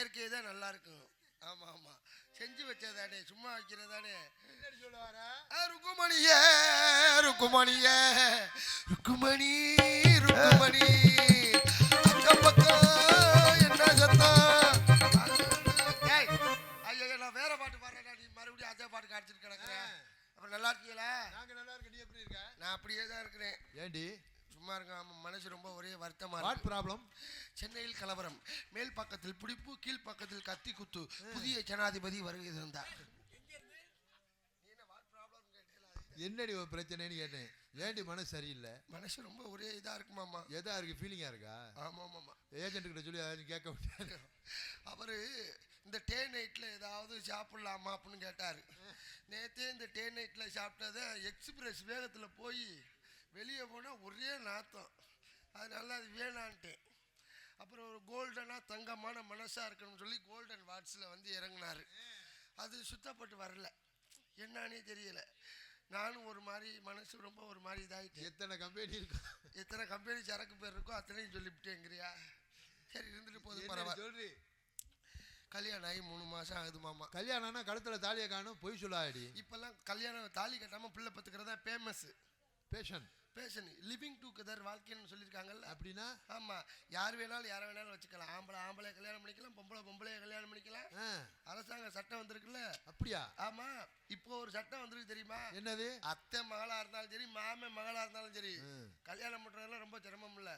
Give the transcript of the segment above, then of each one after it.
செயற்கை தான் நல்லா இருக்கும். ஆமா ஆமா. செஞ்சு வச்சதானே சும்மா வைக்கிறதானே. ஆ, ருக்குமணியே ருக்குமணியே ருக்குமணி ருக்குமணி. அக்கம் பக்கம் என்ன சத்தம்? ஐயோ நான் வேற பாட்டு பாடுறேன் நீ மறுபடியும் அதே பாட்டு காடிச்சிட்டு கிடக்குறேன் அப்புறம் நல்லா இருக்கீங்களா? நாங்க நல்லா இருக்க நீ எப்படி இருக்க? நான் அப்படியே தான் இருக்கிறேன். ஏண்டி? சும்மா இருக்க ஆமா, மனசு ரொம்ப ஒரே வருத்தமா வாட் ப்ராப்ளம் சென்னையில் கலவரம். மேல் பக்கத்தில் பிடிப்பு கீழ் பக்கத்தில் கத்தி குத்து. புதிய ஜனாதிபதி வருகை இருந்தார் என்னடி ஒரு பிரச்சனைன்னு கேட்டேன். ஏண்டி மனசு சரியில்லை? மனசு ரொம்ப ஒரே இதா இருக்குமாமா எதா இருக்கு? ஃபீலிங்கா இருக்கா? ஆமா ஆமாமா ஏஜென்ட் கிட்ட சொல்லி யாரும் கேட்க முடியாது அவரு இந்த டே நைட்ல ஏதாவது சாப்பிடலாமா அப்படின்னு கேட்டாரு. நேத்தே இந்த டே நைட்ல சாப்பிட்டத எக்ஸ்பிரஸ் வேகத்துல போய் வெளியே போனா ஒரே நாத்தம். அதனால அது வேணான்ட்டேன் அப்புறம் ஒரு கோல்டனா தங்கமான மனசா இருக்கணும்னு சொல்லி கோல்டன் வாட்ஸ்ல வந்து இறங்குனாரு. அது சுத்தப்பட்டு வரல. என்னன்னே தெரியல. நானும் ஒரு மாதிரி மனசு ரொம்ப ஒரு மாதிரி இதாயிட்டேன். எத்தனை கம்பெனி இருக்கு. எத்தனை கம்பெனி சரக்கு பேர் இருக்கோ அத்தனையும் சொல்லிவிட்டேங்கிறியா? சரி இருந்துட்டு என்னடி பரவாயில்ல. கல்யாணம் ஆகி மூணு மாசம் ஆகுது மாமா. கல்யாணம்னா கழுத்துல தாலியை காணும் பொய் சொல்லாடி இப்பெல்லாம் கல்யாணம் தாலி கட்டாம பிள்ளை பத்துக்கிறதா famous fashion fashion living together வாழ்க்கைன்னு சொல்லியிருக்காங்கல்ல? அப்படின்னா? ஆமா. யார் வேணாலும் யாரை வேணாலும் வச்சுக்கலாம். ஆம்பளை ஆம்பளை கல்யாணம் பண்ணிக்கலாம் பொம்பளை பொம்பளைய கல்யாணம் பண்ணிக்கலாம். அரசாங்க சட்டம் வந்திருக்குல்ல? அப்படியா? ஆமா. இப்போ ஒரு சட்டம் வந்திருக்கு தெரியுமா? என்னது? அத்தை மகளா இருந்தாலும் சரி மாமன் மகளா இருந்தாலும் சரி. கல்யாணம் பண்றதெல்லாம் ரொம்ப சிரமம் இல்ல.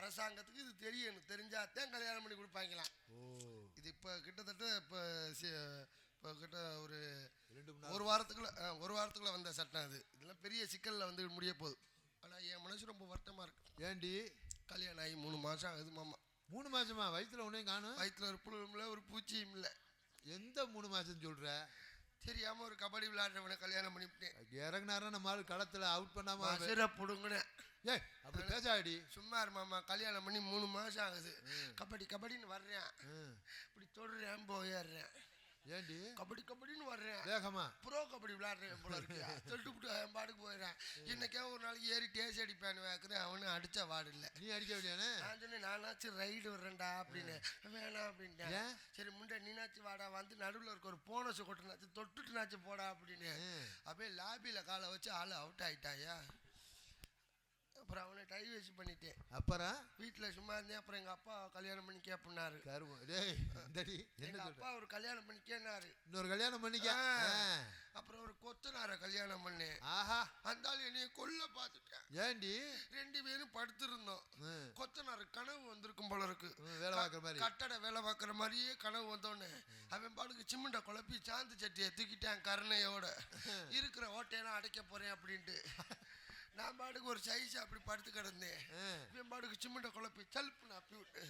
அரசாங்கத்துக்கு இது தெரியணும் தெரிஞ்சாதான் கல்யாணம் பண்ணி கொடுப்பாங்களாம். ஓ. இது இப்போ கிட்டத்தட்ட இப்போ இப்போ கிட்ட ஒரு ஒரு வாரத்துக்குள்ள ஒரு வாரத்துக்குள்ள வந்த சட்டம் அது. இதெல்லாம் பெரிய சிக்கல்ல வந்து முடிய போகுது. என் மனசு ரொம்ப வருத்தமா இருக்கு. ஏண்டி? கல்யாணம் ஆகி மூணு மாசம் ஆகுது மாமா. மூணு மாசமா? வயித்துல உன்னையும் காணும். வயிற்றுல ஒரு புழுவும் இல்லை ஒரு பூச்சியும் இல்லை. எந்த மூணு மாசம் சொல்ற? தெரியாம ஒரு கபடி விளையாடுறவனை கல்யாணம் பண்ணிவிட்டேன். இறங்கினாரா நம்ம ஆளு களத்துல அவுட் பண்ணாம அவன் மசுரை புடுங்கினேன். ஏய் அப்படி பேசாடி சும்மா இரு மாமா கல்யாணம் பண்ணி மூணு மாசம் ஆகுது. கபடி கபடின்னு வர்றேன். இப்படி தொடுறேன் போயிடுறேன். ஏண்டி? கபடி கபடின்னு வர்றேன். வேகமா. ப்ரோ கபடி விளையாடுறேன் போல இருக்கு. தொட்டு விட்டு என் பாட்டுக்கு போயிடுறேன். இன்னைக்கே ஒரு நாளைக்கு ஏறி டேஸ் அடிப்பேன்னு வைக்கிறேன் அவனு அடிச்ச வாடு இல்லை. நீ அடிக்க வேண்டியானே நான் சொன்னேன் நானாச்சும் ரைடு வர்றேன்டா அப்படின்னு. வேணாம் அப்படின்ட்டேன். ஏன்? சரி முண்டை நீனாச்சும் வாடா வந்து நடுவில் இருக்க ஒரு போனஸ் கொட்டுனாச்சு தொட்டுட்டுனாச்சும் போடா அப்படின்னு. அப்படியே லாபியில் காலை வச்சு ஆள் அவுட் ஆயிட்டாயா அப்புறம் அவனை டை வச்சு பண்ணிட்டேன். அப்புறம்? வீட்டில் சும்மா இருந்தேன். அப்புறம் எங்கள் அப்பா கல்யாணம் பண்ணி கேப்பினாரு கருமம் டேய் எங்கள் அப்பா ஒரு கல்யாணம் பண்ணி கேனாரு இன்னொரு கல்யாணம் பண்ணிக்க. அப்புறம் ஒரு கொத்தனார கல்யாணம் பண்ணேன். ஆஹா. அந்த ஆள் என்னைய கொல்ல பார்த்துட்டேன். ஏண்டி ரெண்டு பேரும் படுத்திருந்தோம். கொத்தனார் கனவு வந்திருக்கும் போல இருக்கு. வேலை பார்க்குற மாதிரி. கட்டட வேலை பார்க்குற மாதிரியே கனவு வந்தோடனே அவன் பாட்டுக்கு சிமெண்ட்டை குழப்பி சாந்து சட்டியை தூக்கிட்டான் கருணையோட. இருக்கிற ஓட்டையெல்லாம் அடைக்க போறேன் அப்படின்ட்டு. நான் பாட்டுக்கு ஒரு சைஸ் அப்படி படுத்து கிடந்தேன். இவன் பாட்டுக்கு சிமெண்ட்டை குழப்பி சல்ப்புன்னு அப்பி விட்டு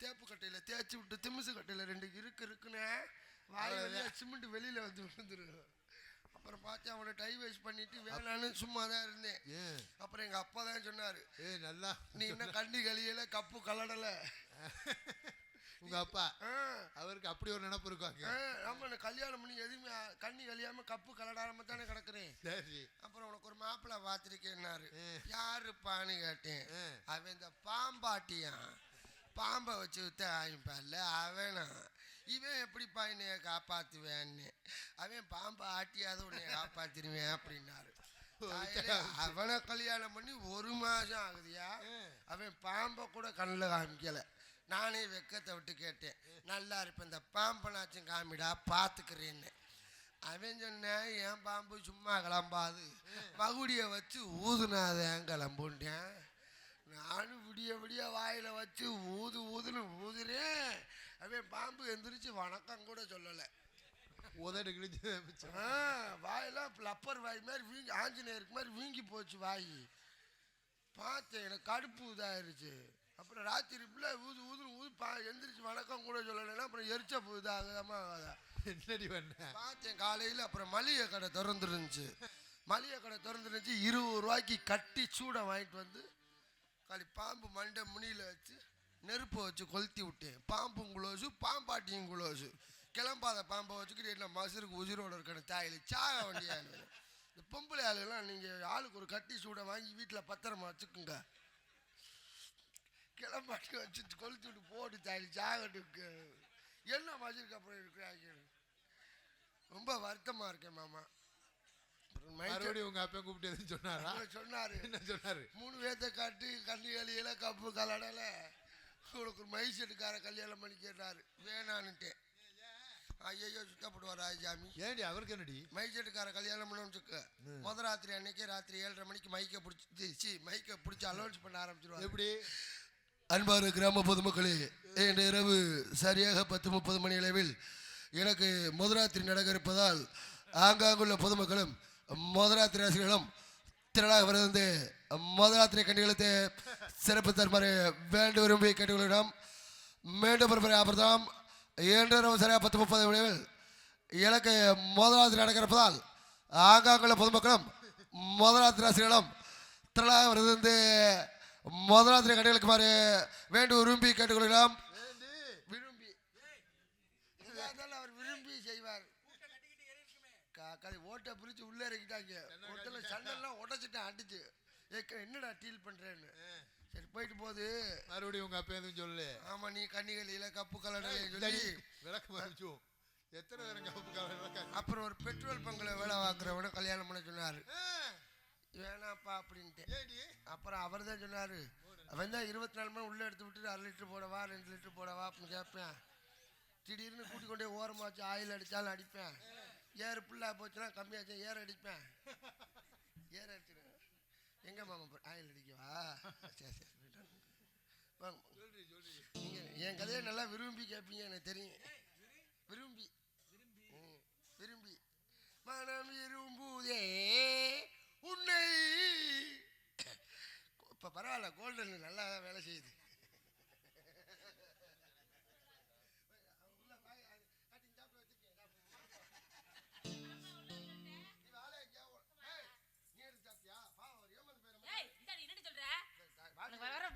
தேப்பு கட்டையில் தேய்ச்சி விட்டு திமிசு கட்டையில் ரெண்டு இருக்கு இருக்குன்னு. வாய் வழியா சிமெண்ட் வெளியில வந்து விழுந்துரும் அப்புறம் பார்த்து அவனை டை வேஸ்ட் பண்ணிட்டு வேணான்னு சும்மா தான் இருந்தேன் அப்புறம் எங்க அப்பா தான் சொன்னாரு ஏய் நல்லா. நீ இன்னும் கண்ணி கழியல கப்பு கலடல. உங்க அப்பா. அவருக்கு அப்படி ஒரு நினப்பு இருக்காங்க ஆமா நான் கல்யாணம் பண்ணி எதுவுமே கண்ணி கழியாம கப்பு கலடாம தானே கிடக்குறேன். சரி. அப்புறம் உனக்கு ஒரு மாப்பிள்ளை பார்த்துருக்கேன்னாரு. யாருப்பான்னு கேட்டேன். அவன் இந்த பாம்பாட்டியான் பாம்பை வச்சு வித்த ஆயிப்பான்ல அவனா? இவன் எப்படிப்பா என்னைய காப்பாத்துவேன்னு? அவன் பாம்பை ஆட்டியாவது உன்னைய காப்பாத்திருவேன் அப்படின்னாரு. அவனை கல்யாணம் பண்ணி ஒரு மாசம் ஆகுதுயா? அவன் பாம்பை கூட கண்ணில் காமிக்கல. நானே வெக்கத்தை விட்டு கேட்டேன். நல்லா இருப்பேன் இந்த பாம்பனாச்சும் காமிடா பார்த்துக்கிறேன்னு அவன் சொன்னேன் என் பாம்பு சும்மா கிளம்பாது? மகுடியை வச்சு ஊதுனாதேன் கிளம்புண்டேன். நானும் விடிய விடிய வாயில் வச்சு ஊது ஊதுன்னு ஊதுறேன். அவன் பாம்பு எந்திரிச்சு வணக்கம் கூட சொல்லலை. உதடு கிழிச்சு வாயெல்லாம் லப்பர் வாய் மாதிரி வீங்கி ஆஞ்சநேயருக்கு மாதிரி வீங்கி போச்சு வாய். பார்த்தேன் எனக்கு கடுப்பு இதாயிருச்சு. அப்புறம் ராத்திரி பிள்ளை ஊது ஊதுன்னு ஊது பா எந்திரிச்சு வணக்கம் கூட சொல்லலைன்னா அப்புறம் எரிச்ச இதாகாம ஆகாதா என்னடி பண்ண? பார்த்தேன் காலையில் அப்புறம் மளிகை கடை திறந்துருந்துச்சு. மளிகை கடை திறந்துருந்துச்சு இருபது ரூபாய்க்கு கட்டி சூடை வாங்கிட்டு வந்து காலி பாம்பு மண்டை முனியில் வச்சு நெருப்பை வச்சு கொளுத்தி விட்டேன். பாம்பும் குளோஸு பாம்பாட்டியும் குளோஸு கிளம்பாத பாம்பை வச்சுக்கிட்டு என்ன மசுருக்கு உயிரோட இருக்கணும் தாயில் சாக வேண்டிய ஆளு. இந்த பொம்பளை ஆளுலாம் நீங்கள் ஆளுக்கு ஒரு கட்டி சூடை வாங்கி வீட்டில் பத்திரமா வச்சுக்குங்க. கிளம்பாட்டி வச்சு கொளுத்தி விட்டு போட்டு தாயில் சாகட்டுக்கு என்ன மசுருக்கு அப்புறம் இருக்கிறாங்க? ரொம்ப வருத்தமா இருக்கேன் மாமா. மறுபடியும் உங்க அப்பா கூப்பிட்டு சொன்னாரா? அவர் சொன்னாரு. என்ன சொன்னாரு? மூணு பேர்த்த காட்டி கண்ணி கலியில கப்பு கலடல. உனக்கு ஒரு மைசெட்டுக்கார கல்யாணம் பண்ணி கேட்டாரு. வேணான்னுட்டேன். ஐயோ சுத்தப்படுவார் ராஜாமி ஏண்டி அவருக்கு என்னடி? மைசெட்டுக்கார கல்யாணம் பண்ணணும்னு முத ராத்திரி அன்னைக்கே ராத்திரி ஏழரை மணிக்கு மைக்கை பிடிச்சி சி மைக்கை பிடிச்சி அலௌன்ஸ் பண்ண ஆரம்பிச்சிருவாங்க எப்படி? அன்பான கிராம பொதுமக்களே இன்று இரவு சரியாக பத்து முப்பது மணி அளவில் எனக்கு முதராத்திரி நடக்க இருப்பதால் ஆங்காங்குள்ள பொதுமக்களும் முதராத்திரி ஆசிரியர்களும் திரளாக வருவது முதராத்திரி கண்டிகளுக்கு சிறப்பு தருமாறு வேண்டு விரும்பி கேட்டுக்கொள்ளிடம் மீண்டும் ஒருமுறை அப்புறம் இன்று இரவு சரியாக பத்து முப்பது மணியில் எனக்கு முதலாத்திரி நடக்க இருப்பதால் ஆங்காங்குள்ள பொதுமக்களும் முதலாத்திரி ஆசிரியர்களும் திரளாக வந்து முதலாத்திரி கடைகளுக்கு மாறு வேண்டும் விரும்பி கேட்டுக்கொள்கிறோம். விரும்பி அவர் விரும்பி செய்வார். ஓட்டை பிரிச்சு உள்ளே இறக்கிட்டாங்க. ஒருத்தல சண்டெல்லாம் உடச்சிட்டேன் அடிச்சு. ஏக்க என்னடா டீல் பண்றேன்னு. சரி போயிட்டு போகுது மறுபடியும் உங்க அப்பா எதுவும் சொல்லு ஆமா நீ கன்னிகளில கப்பு இந்தாடி, சொல்லி. விளக்கு மறைச்சும் எத்தனை கப்பு கால விளக்க. அப்புறம் ஒரு பெட்ரோல் பங்கில் வேலை பார்க்குறவன கல்யாணம் பண்ண சொன்னார். வேணாப்பா அப்படின்ட்டு. அப்புறம் அவர் தான் சொன்னார் அவன் தான் இருபத்தி நாலு மணி உள்ளே எடுத்து விட்டுட்டு அரை லிட்டர் போடவா ரெண்டு லிட்டர் போடவா? அப்படின்னு கேட்பேன் திடீர்னு கூட்டி கொண்டே ஓரமாக வச்சு ஆயில் அடித்தாலும் அடிப்பேன். ஏறு புல்லா போச்சுன்னா கம்மியாச்சு ஏற அடிப்பேன். ஏற அடிச்சிடுவேன் எங்கே மாமா ஆயில் அடிக்கவா? சரி சரி நீங்கள் என் கதையை நல்லா விரும்பி கேட்பீங்க எனக்கு தெரியும். விரும்பி. விரும்பி? மனம் விரும்புதே உன்னை. இப்போ பரவாயில்ல கோல்டன் நல்லா வேலை செய்யுது.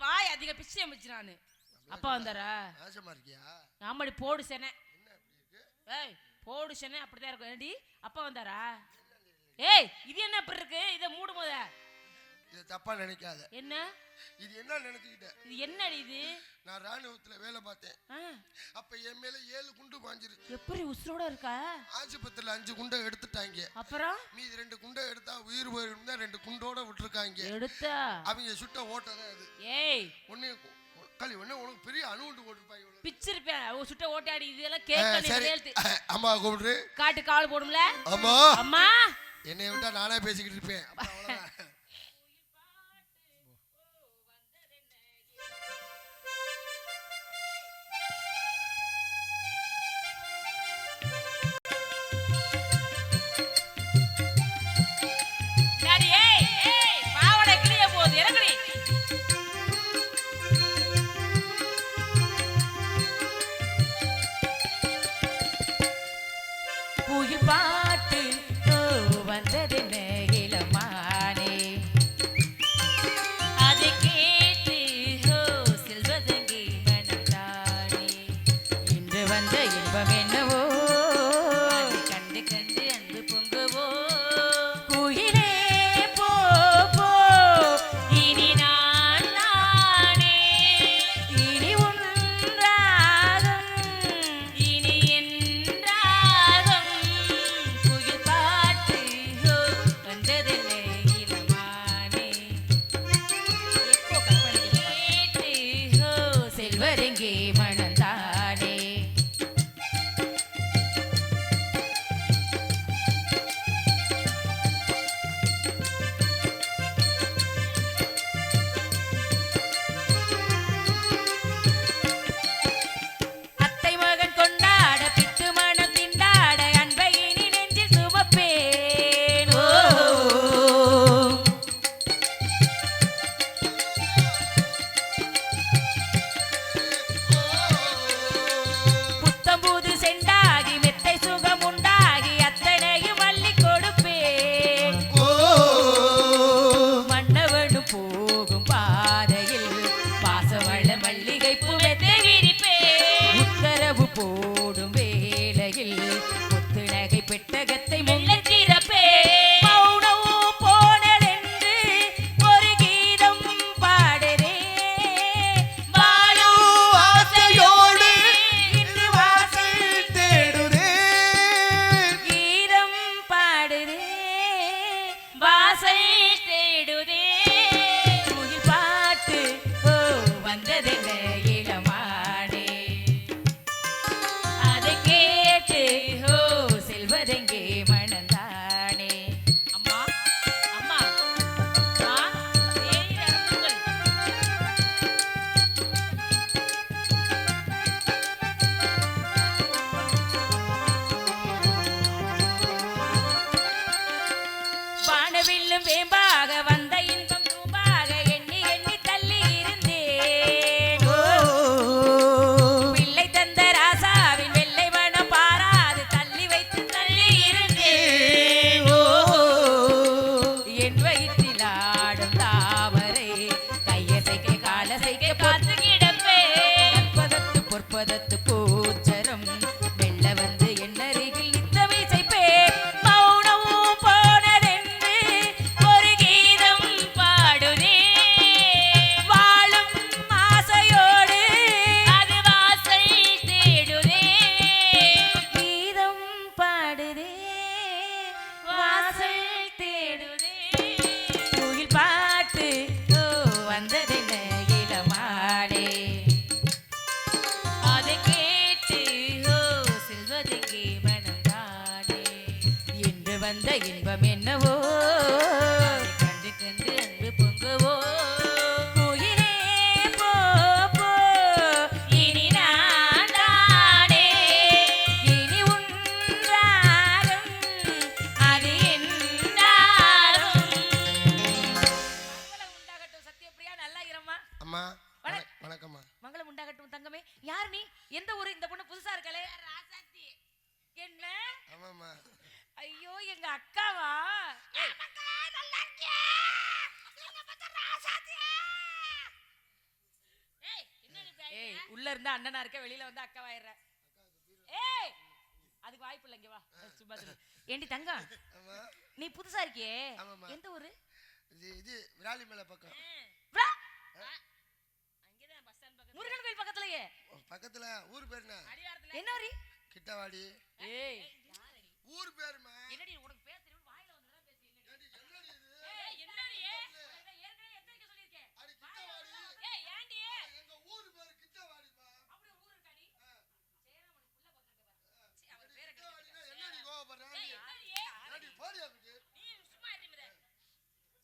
வாய் அதிக பிச்சை அமைச்சு நானு அப்பா வந்தாரா? நாசமா இருக்கியா? ஆமாடி போடு செனை. ஏய் போடு செனை அப்படிதான் இருக்கும். ஏடி அப்பா வந்தாரா? ஏய் இது என்ன அப்படி இருக்கு? இதை மூடு முத இதை தப்பா நினைக்காத. என்ன? இது என்ன நினைச்சுக்கிட்டேன் இது என்னடி இது? நான் ராணுவத்துல வேலை பார்த்தேன். அப்ப என் மேல ஏழு குண்டு பாஞ்சிருச்சு. எப்படி உசுரோட இருக்கா? ஆஸ்பத்திரியில அஞ்சு குண்டை எடுத்துட்டாங்க. அப்புறம்? மீதி ரெண்டு குண்டை எடுத்தா உயிர் போயிடும் தான் ரெண்டு குண்டோட விட்டுருக்காங்க. எடுத்தா? அவங்க சுட்ட ஓட்டதான் அது ஏய். ஒன்னு களி ஒண்ணு உனக்கு பெரிய அணுகுண்டு போட்டுருப்பாங்க. பிச்சிருப்பேன். ஓ சுட்ட ஓட்டாடி இதெல்லாம் கேட்க அம்மா கூப்பிடுரு காட்டு காவல் போடும்ல? அம்மா. அம்மா. என்னை விட்டா நானே பேசிக்கிட்டு இருப்பேன். ஆமாம்மா ஐயோ எங்க அக்காவா? ஏய். ஏய் உள்ள இருந்தா அண்ணனா இருக்க வெளியில வந்து அக்காவாயிடுற. ஏய் அதுக்கு வாய்ப்பு இல்லை இங்க வா. சும்மா சொல்லு. ஏண்டி தங்கம் ஆமா நீ புதுசா இருக்கியே. எந்த ஊரு? இது இது விராலி மேல பக்கம். முருகன் கோயில் பக்கத்துலயே. பக்கத்துல. ஊர் பேர் என்ன? என்ன ஊரு? கிட்டவாடி. ஏய். ஊர் பேருமா என்னடி உனக்கு பேர் தெரியும் வாயில வந்து தான் பேசி ஏய் என்னடி? நான் ஏற்கனவே எத்தனைக்கு சொல்லிருக்கேன் அடி கிட்டவாடி. ஏய் ஏண்டி? எங்க ஊர் பேரு கிட்டவாடிமா அப்படி ஊர் இருக்காடி. சேரமணி புள்ள பத்திருக்க பாரு. சீ, அவர் பேரை கிட்டவாடினா என்னடி கோவப்படுற? ஏய் என்னடி? ஏடி போடி அப்படி நீ சும்மா இருமித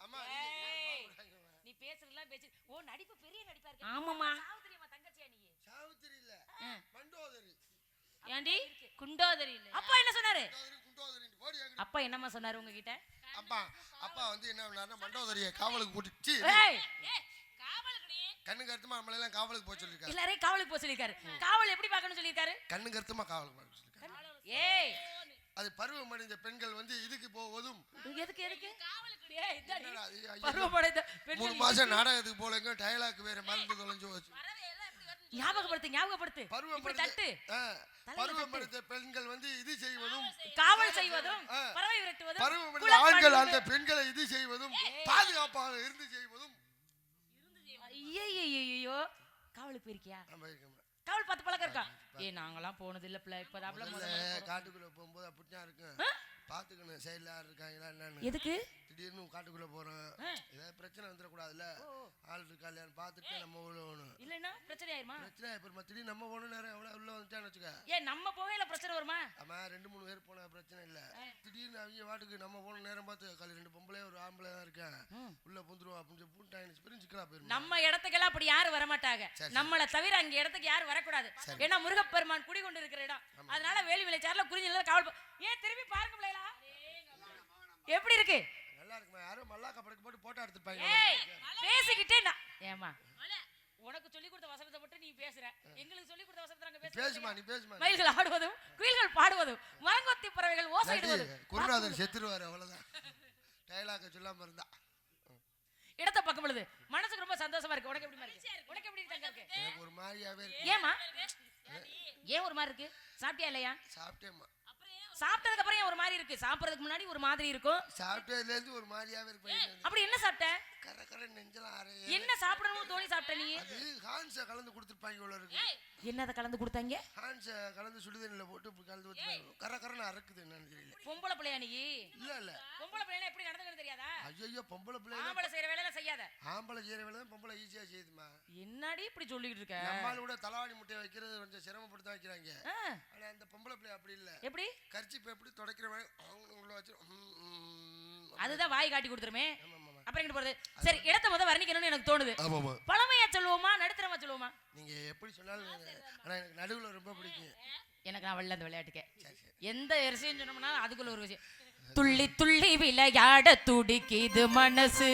அம்மா ஏய். நீ பேசுறதெல்லாம் பேசி. ஓ நடிப்பு பெரிய நடிப்பா இருக்கு. ஆமாமா சாவுத்திரியம்மா தங்கச்சியா நீ? சாவித்திரி இல்ல. மண்டோதரி. ஏண்டி? குண்டோதரி இல்ல. அப்பா என்ன சொன்னாரு மண்டோதரி குண்டோதரி போடி என்கிட்ட. அப்பா என்னம்மா சொன்னாரு உங்ககிட்ட? அப்பா அப்பா வந்து என்ன பண்ணாருன்னா மண்டோதரியை காவலுக்கு கூட்டிச்சு ஏய் கண்ணு கருத்துமா நம்மள எல்லாம் காவலுக்கு போக சொல்லிருக்காரு எல்லாரையும் காவலுக்கு போக சொல்லிருக்காரு காவல் எப்படி பார்க்கணும்னு சொல்லிருக்காரு கண்ணு கருத்துமா காவலுக்கு போக சொல்லிருக்காரு ஏய். அது பருவம் அடைந்த பெண்கள் வந்து இதுக்கு போவதும் எதுக்கு எதுக்கு? மூணு பெண்கள் மாசம் நாடகத்துக்கு போலங்க டயலாக் வேற மறந்து தொலைஞ்சு போச்சு. ஞாபகப்படுத்து ஞாபகப்படுத்து. பருவம் தட்டு. ஆ, தலையில பருவம் தட்டு. அடைந்த பெண்கள் வந்து இது செய்வதும் காவல். பறவை விரட்டுவதும் ஆண்கள் அந்த பெண்களை இது செய்வதும் பாதுகாப்பாக இருந்து செய்வதும். ஐயையையையோ. காவலுக்கு போயிருக்கியா. காவல் பார்த்து பழக்கம் இருக்கா? ஏ நாங்கெல்லாம் போனது இல்ல இப்பதான் காட்டுக்குள்ள போகும்போது அப்படித்தான் இருக்கும். பாத்துக்கணும் சைடுல யார் இருக்காங்களா என்னன்னு. எதுக்கு? திடீர்னு காட்டுக்குள்ள போறோம். ஏதாவது பிரச்சனை வந்துடக்கூடாதுல்ல. ஆள் இருக்கா இல்லையான்னு பார்த்துட்டு நம்ம உள்ள போகணும் இல்லைன்னா பிரச்சனை ஆயிருமா? பிரச்சனை இப்போ திடீர்னு நம்ம போகணும் நேரம் எவ்வளோ உள்ள வந்துட்டான்னு வச்சுக்க. ஏன் நம்ம போகையில பிரச்சனை வருமா? ஆமா ரெண்டு மூணு பேர் போனா பிரச்சனை இல்ல. திடீர்னு அவங்க வாட்டுக்கு நம்ம போன நேரம் பார்த்து காலி ரெண்டு பொம்பளை ஒரு ஆம்பளை தான் இருக்கேன். உள்ள புந்துருவா அப்படின்னு சொல்லி பூண்டாங்க பெரும் சிக்கலா போயிரும்? நம்ம இடத்துக்கெல்லாம் அப்படி யாரும் வரமாட்டாங்க. நம்மள தவிர அங்க இடத்துக்கு யாரும் வரக்கூடாது. ஏன்னா முருகப்பெருமான் குடிகொண்டு இருக்கிற இடம். அதனால வேலி விளைச்சார்ல குறிஞ்சில காவல் ஏன் திரும்பி பாருங்க பிள்ளைகளா? எப்படி இருக்கு? நல்லா இருக்குமா யாரும் மல்லாக்கா படுக்க போட்டு போட்டோ எடுத்துப்பாங்க பேசிக்கிட்டே நான் ஏமா உனக்கு சொல்லி கொடுத்த வசனத்தை மட்டும் நீ பேசுற. எங்களுக்கு சொல்லி கொடுத்த வசனத்தை நாங்க பேசுமா நீ பேசுமா மயில்கள் ஆடுவதும் குயில்கள் பாடுவதும் மரங்கொத்தி பறவைகள் ஓசையிடுவதும் குருநாதர் செத்துருவாரு அவ்வளவுதான். டைலாக சொல்லாம இருந்தா. இடத்த பக்கம் பொழுது மனசுக்கு ரொம்ப சந்தோஷமா இருக்கு. உனக்கு எப்படி இருக்கு? உனக்கு எப்படி இருக்கு ஒரு மாதிரியாவே இருக்கு. ஏமா ஏன் ஒரு மாதிரி இருக்கு? சாப்பிட்டியா இல்லையா? சாப்பிட்டேம்மா. சாப்பிட்டதுக்கு அப்புறம் ஒரு மாதிரி இருக்கு? சாப்பிடறதுக்கு முன்னாடி ஒரு மாதிரி இருக்கும். சாப்பிட்டதுல இருந்து ஒரு மாதிரியாவே இருக்கு. அப்படி என்ன சாப்பிட்ட? கர கர நெஞ்சலாம் அறைய என்ன சாப்பிடணும்னு தோணி சாப்பிட்ட நீ? அது ஹான்ஸை கலந்து கொடுத்துருப்பாங்க இவ்வளோ இருக்கு என்னதை கலந்து கொடுத்தாங்க? ஹான்ஸை கலந்து சுடுதண்ணில் போட்டு இப்படி கலந்து ஊற்றுப்பாங்க கர கரன்னு அறக்குது என்னன்னு தெரியல. பொம்பளை பிள்ளையா நீ? இல்ல இல்ல. பொம்பளை பிள்ளைனா எப்படி நடந்துக்கணும் தெரியாதா? ஐயோ பொம்பளை பிள்ளை ஆம்பளை செய்யற வேலையில செய்யாத. ஆம்பளை செய்யற வேலை தான் பொம்பளை ஈஸியா செய்யுதுமா. என்னடி இப்படி சொல்லிட்டு இருக்க? நம்மால கூட தலவாணி முட்டையை வைக்கிறது கொஞ்சம் சிரமப்பட்டு தான் வைக்கிறாங்க ஆனா அந்த பொம்பளை பிள்ளை அப்படி இல்ல. எப்படி? கர்ச்சி எப்படி தொடக்கிற மாதிரி அவங்க உள்ள வச்சு அதுதான் வாய் காட்டி கொடுத்துருமே. அப்புறம் எங்க போறது? சரி இடத்த முத வர்ணிக்கணும்னு எனக்கு தோணுது. பழமையா சொல்லுவோமா நடுத்தரமா சொல்லுவோமா? நீங்க எப்படி சொன்னாலும் ஆனா எனக்கு நடுவுல ரொம்ப பிடிக்கும். எனக்கு நான் வரல அந்த விளையாட்டுக்கு. எந்த விஷயம் சொன்னோம்னா அதுக்குள்ள ஒரு விஷயம். துள்ளி துள்ளி விளையாட துடிக்குது மனசு.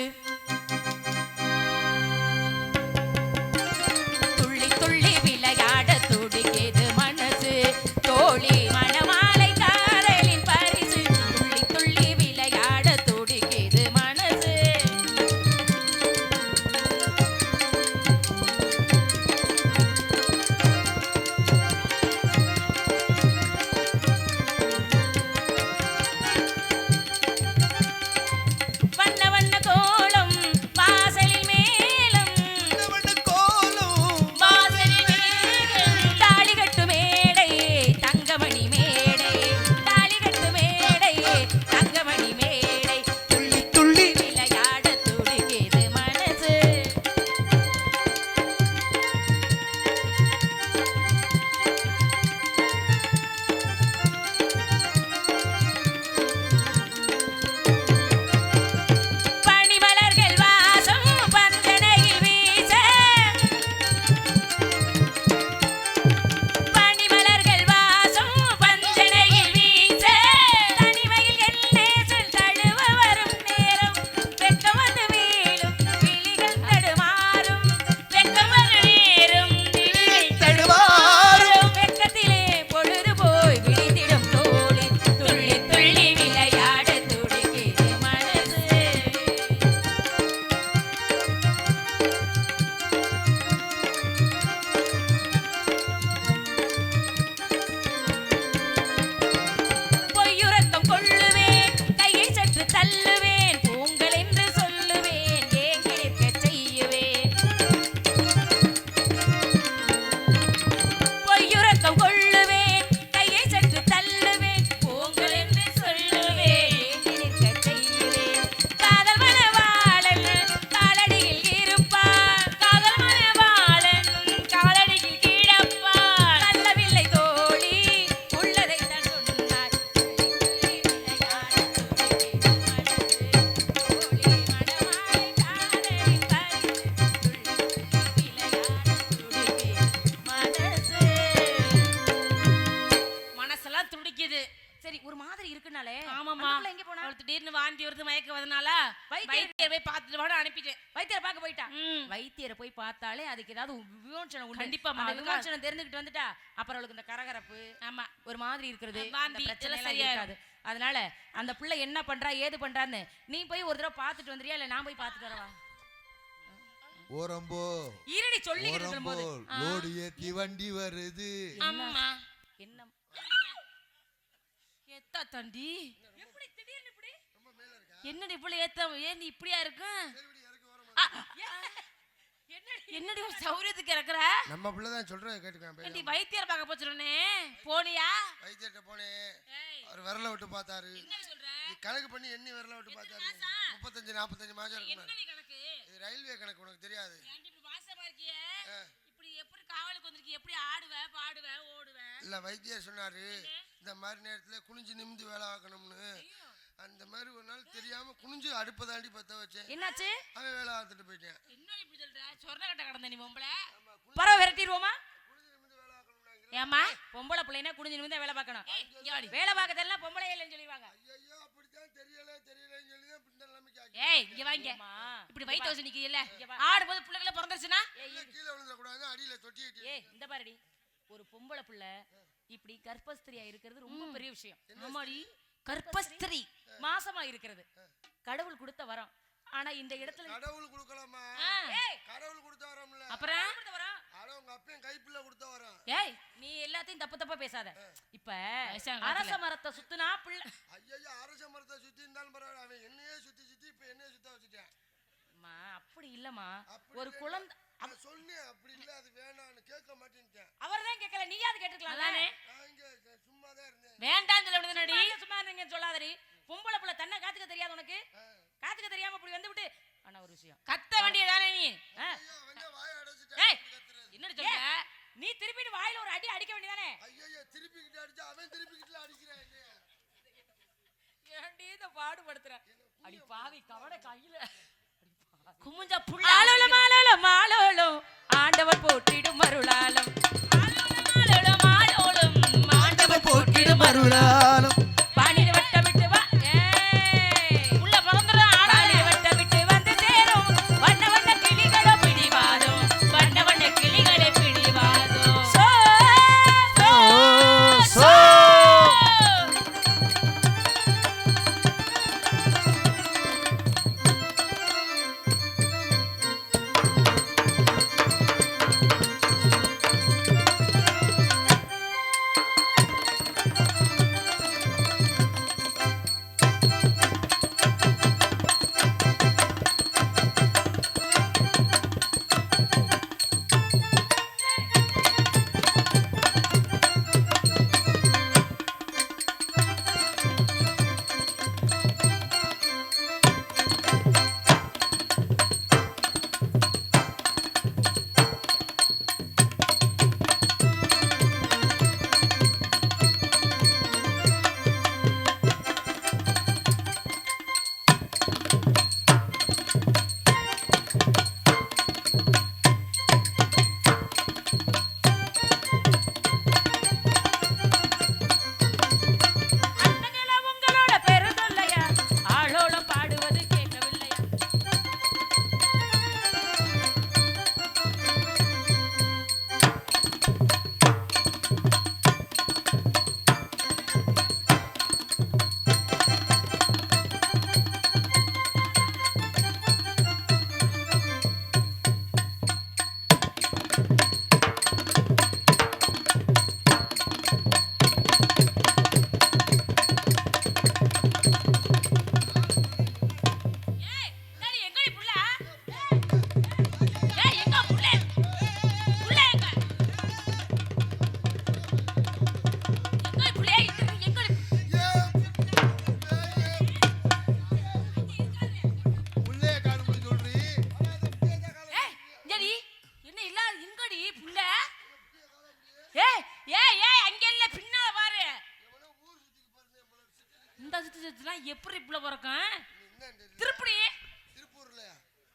விமோசனம் தெரிஞ்சுக்கிட்டு வந்துட்டா அப்புறம் அவளுக்கு இந்த கரகரப்பு ஆமா ஒரு மாதிரி இருக்கிறது பிரச்சனை. இருக்காது. அதனால அந்த புள்ள என்ன பண்றா ஏது பண்றான்னு நீ போய் ஒரு தடவை பார்த்துட்டு வந்துறியா இல்ல நான் போய் பார்த்துட்டு வரவா? ஓரம்போ இருடி சொல்லிக்கிட்டு ஓரம்போ இருக்கும்போது. லோடு ஏத்தி வண்டி வருது. அம்மா. என்ன? எத்தா தண்டி? எப்படி திடீர்னு இப்படி? என்னடி இப்படி ஏத்த ஏன் இப்படியா இருக்கு? என்ன என்னடி ஒரு சௌரியத்துக்கு இறக்குற நம்ம பிள்ளை தான் சொல்றத கேட்டுக்கலாம் ஏண்டி போய் வைத்தியர் பார்க்க போச்சுடனே போனியா? வைத்தியர்கிட்ட போனேன் அவர் விரல விட்டு பார்த்தாரு. நீ கணக்கு பண்ணி எண்ணி விரல விட்டு பார்த்தாரு. முப்பத்தஞ்சு நாற்பத்தஞ்சு மாசம் கணக்கு? இது ரயில்வே கணக்கு உனக்கு தெரியாது. இல்ல வைத்தியர் சொன்னாரு இந்த மாதிரி நேரத்துல குனிஞ்சு நிமிந்து வேலை பார்க்கணும்னு. அந்த மாதிரி ஒரு நாள் தெரியாம குனிஞ்சு அடுப்பை தாண்டி பத்த வச்சேன். என்னாச்சு? அவன் வேலை பார்த்துட்டு போயிட்டேன். என்னடி இப்படி சொல்ற? சொர்ண கட்ட கடந்த நீ பொம்பளை. பறவை விரட்டிடுவோமா? குனிஞ்சு ஏமா பொம்பளை பிள்ளைனா குடிஞ்சு நிமிந்தா வேலை பார்க்கணும். வேலை பார்க்கறதெல்லாம் பொம்பளை இல்லைன்னு சொல்லிடுவாங்க. ஐயோ அப்படித்தான் தெரியல தெரியலன்னு சொல்லி தான் இந்த நிலைமைக்கு ஏய் இங்க வாங்க. அம்மா, இப்படி வயிற்று வச்சு நிக்கிறீல்ல இங்க வா. ஆடும்போது பிள்ளைகளை பிறந்துருச்சுன்னா? இல்ல, கீழே விழுந்துடக்கூடாது அடியில தொட்டி ஏய் இந்த பாருடி. ஒரு பொம்பளை பிள்ளை இப்படி கர்ப்பஸ்திரியா இருக்கிறது ரொம்ப பெரிய விஷயம். ஆமாடி. கர்ப்பஸ்திரி. மாசமா இருக்கிறது. கடவுள் கொடுத்த வரம். ஆனா இந்த இடத்துல கடவுள் கொடுக்கலாமா கடவுள் கொடுத்த வரம்ல. அப்புறம்? அட உங்க அப்பையும் கைப்புள்ள கொடுத்த வரம். ஏய் நீ எல்லாத்தையும் தப்பு தப்பா பேசாத. இப்ப அரச. மரத்தை சுத்துனா பிள்ளை ஐயோ அரச மரத்தை சுத்தி இருந்தாலும் பரவாயில்ல. அவன் என்னையே சுத்தி சுத்தி இப்ப என்னைய சுத்த வச்சுட்டேன். அம்மா, அப்படி இல்லம்மா. ஒரு. குழந்தை சொன்னேன் அப்படி இல்ல அது வேணாம்னு. கேட்க மாட்டேன்ட்டேன். அவர் தான் கேட்கல. நீயாவது நான் இங்க சும்மா தான் இருந்தேன். வேண்டாம்னு சொல்ல சும்மா நீங்க சொல்லாதடி. பொம்பளை பிள்ளை தன்னை காத்துக்க தெரியாது உனக்கு? காத்துக்க தெரியாம இப்படி வந்து விட்டு ஆனா ஒரு விஷயம். கத்த வேண்டியதானே நீ. என்னடி சொல்ற? நீ திருப்பிட்டு வாயில ஒரு அடி அடிக்க வேண்டியதானே? ஐயோ திருப்பிக்கிட்டு அடிச்சா அவன் திருப்பிக்கிட்டு அடிக்கிறான். ஏன்டி இத பாடுபடுத்துற? அடி பாவி கவட கையில. குமுஞ்ச புள்ள ஆளோலம் ஆளோலம் ஆளோலம் ஆண்டவர் போட்டிடும் மருளாலம் ஆளோலம் ஆளோலம் ஆண்டவர் போட்டிடும் அருளாலும். சுத்தி எப்படி புள்ள பிறக்கும்? திருப்படி திருப்பூர்ல.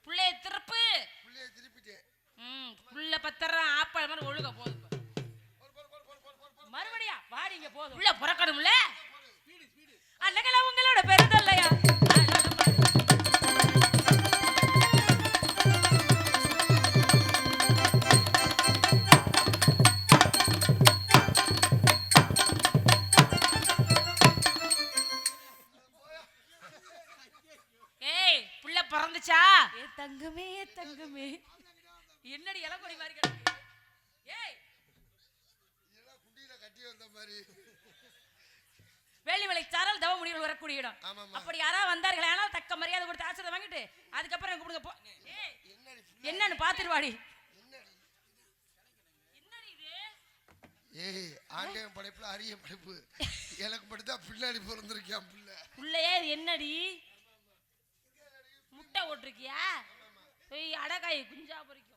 புள்ளைய திருப்பு. புள்ளைய திருப்பிட்டேன். ம் புள்ள பத்தரம் ஆப்பாள் மாதிரி ஒழுக போகுது மறுபடியா வாடி இங்க போதும். புள்ள பிறக்கணும்ல? அப்படி யாரா வந்தார்கள் ஆனால் தக்க மரியாதை கொடுத்து ஆசிரியர் வாங்கிட்டு அதுக்கப்புறம் கூப்பிடுங்க போ. ஏய் என்னடி என்னன்னு பாத்துருவாடி ஏய் ஆண்டையன் படைப்புல அரிய படைப்பு. எனக்கு மட்டும்தான் பின்னாடி பிறந்திருக்கான் பிள்ளை. புள்ளையே இது என்னடி? முட்டை ஓட்டிருக்கியா? போய் அடக்காய் குஞ்சா பொறிக்க